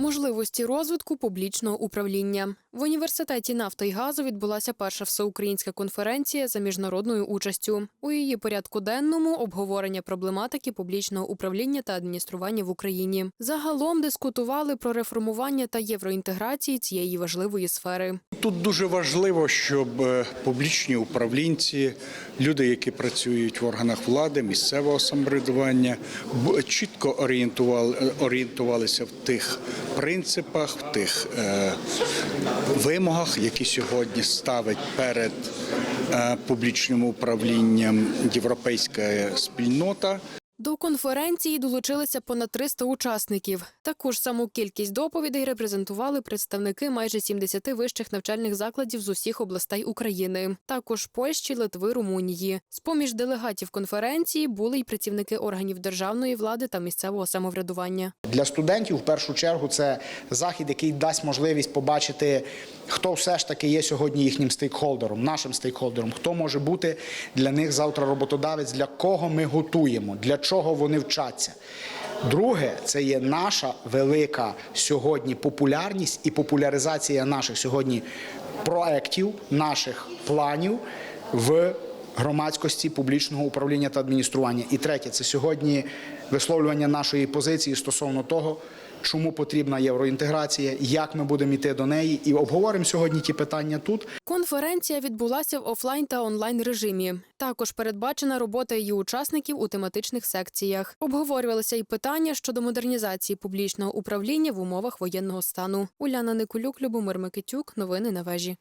Можливості розвитку публічного управління в університеті нафти і газу відбулася перша всеукраїнська конференція за міжнародною участю. У її порядку денному обговорення проблематики публічного управління та адміністрування в Україні. Загалом дискутували про реформування та євроінтеграції цієї важливої сфери. Тут дуже важливо, щоб е, публічні управлінці, люди, які працюють в органах влади, місцевого самоврядування, чітко орієнтували, орієнтувалися в тих принципах, в тих е, вимогах, які сьогодні ставить перед е, публічним управлінням європейська спільнота. До конференції долучилися понад 300 учасників. Таку ж саму кількість доповідей репрезентували представники майже 70 вищих навчальних закладів з усіх областей України, також Польщі, Литви, Румунії. З поміж делегатів конференції були й працівники органів державної влади та місцевого самоврядування. Для студентів в першу чергу це захід, який дасть можливість побачити, хто все ж таки є сьогодні їхнім стейкхолдером, нашим стейкхолдером, хто може бути для них завтра роботодавець, для кого ми готуємо, для чого вони вчаться. Друге, це є наша велика сьогодні популярність і популяризація наших сьогодні проєктів, наших планів в громадськості публічного управління та адміністрування. І третє це сьогодні висловлювання нашої позиції стосовно того, чому потрібна євроінтеграція, як ми будемо йти до неї, і обговоримо сьогодні ті питання тут. Конференція відбулася в офлайн та онлайн режимі. Також передбачена робота її учасників у тематичних секціях. Обговорювалися й питання щодо модернізації публічного управління в умовах воєнного стану. Уляна Никулюк, Любомир Микитюк. Новини на вежі.